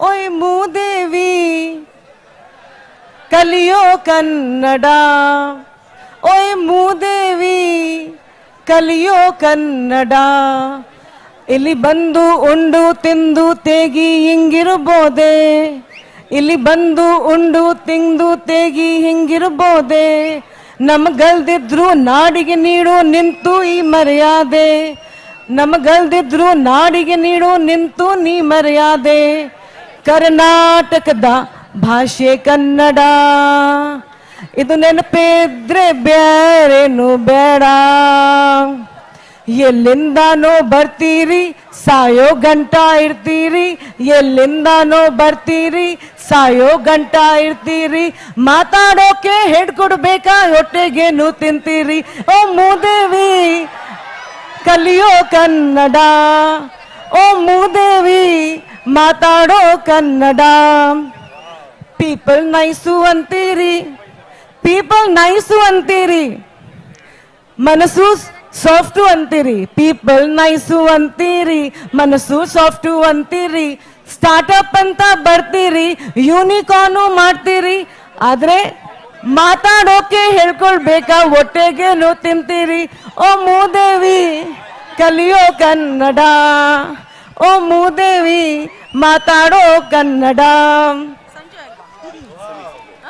ಓಯ್ ಮೂದೇವಿ, ಕಲಿಯೋ ಕನ್ನಡ. ಓಯ್ ಮೂದೇವಿ, ಕಲಿಯೋ ಕನ್ನಡ. ಇಲ್ಲಿ ಬಂದು ಉಂಡು ತಿಂದು ತೇಗಿ ಹಿಂಗಿರ್ಬೋದೆ. ಇಲ್ಲಿ ಬಂದು ಉಂಡು ತಿಂದು ತೇಗಿ ಹಿಂಗಿರ್ಬೋದೆ. ನಮಗಲ್ದಿದ್ರು ನಾಡಿಗೆ ನೀಡು ನಿಂತು ಈ ಮರ್ಯಾದೆ. ನಮಗಲ್ದಿದ್ರು ನಾಡಿಗೆ ನೀಡು ನಿಂತು ನೀ ಮರ್ಯಾದೆ. ಕರ್ನಾಟಕದ ಭಾಷೆ ಕನ್ನಡ. ಇದು ನೆನಪಿದ್ರೆ ಬೇರೇನು ಬೇಡ. ಎಲ್ಲಿಂದನೋ ಬರ್ತೀರಿ, ಸಾಯೋ ಗಂಟ ಇರ್ತೀರಿ. ಎಲ್ಲಿಂದನೋ ಬರ್ತೀರಿ, ಸಾಯೋ ಗಂಟ ಇರ್ತೀರಿ. ಮಾತಾಡೋಕೆ ಹೆಡ್ ಕೊಡ್ಬೇಕಾ, ಹೊಟ್ಟೆಗೇನು ತಿಂತೀರಿ. ಓ ಮೂದೇವಿ ಕಲಿಯೋ ಕನ್ನಡ. ಓ ಮೂದೇವಿ, ಮಾತಾಡೋ ಕನ್ನಡ. ಪೀಪಲ್ ನೈಸು ಅಂತೀರಿ, ಪೀಪಲ್ ನೈಸು ಅಂತೀರಿ. ಮನಸ್ಸು ಸಾಫ್ಟು ಅಂತೀರಿ, ಪೀಪಲ್ ನೈಸು ಅಂತೀರಿ. ಮನಸ್ಸು ಸಾಫ್ಟು ಅಂತೀರಿ. ಸ್ಟಾರ್ಟಪ್ ಅಂತ ಬರ್ತೀರಿ, ಯೂನಿಕಾರ್ನು ಮಾಡ್ತೀರಿ. ಆದ್ರೆ ಮಾತಾಡೋಕೆ ಹೇಳ್ಕೊಳ್ಬೇಕಾ, ಹೊಟ್ಟೆಗೇನು ತಿಂತೀರಿ? ಓ ಮೂದೇವಿ ಕಲಿಯೋ ಕನ್ನಡ. ಓ ಮೂದೇವಿ, ಮಾತಾಡೋ ಕನ್ನಡ.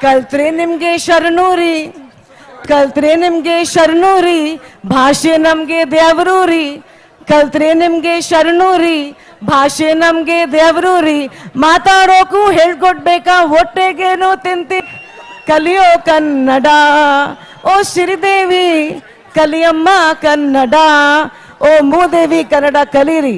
ಕಲ್ತ್ರೆ ನಿಮ್ಗೆ ಶರಣೂರಿ, ಕಲ್ತ್ರೆ ನಿಮ್ಗೆ ಶರಣೂರಿ, ಭಾಷೆ ನಮ್ಗೆ ದೇವರೂರಿ. ಕಲ್ತ್ರೆ ನಿಮ್ಗೆ ಶರಣೂರಿ, ಭಾಷೆ ನಮ್ಗೆ ದೇವರೂರಿ. ಮಾತಾಡೋಕು ಹೇಳ್ಕೊಡ್ಬೇಕಾ, ಹೊಟ್ಟೆಗೇನು ತಿಂತಿ. ಕಲಿಯೋ ಕನ್ನಡ. ಓ ಶ್ರೀದೇವಿ, ಕಲಿಯಮ್ಮ ಕನ್ನಡ. ಓ ಮೂದೇವಿ ಕನ್ನಡ ಕಲೀರಿ.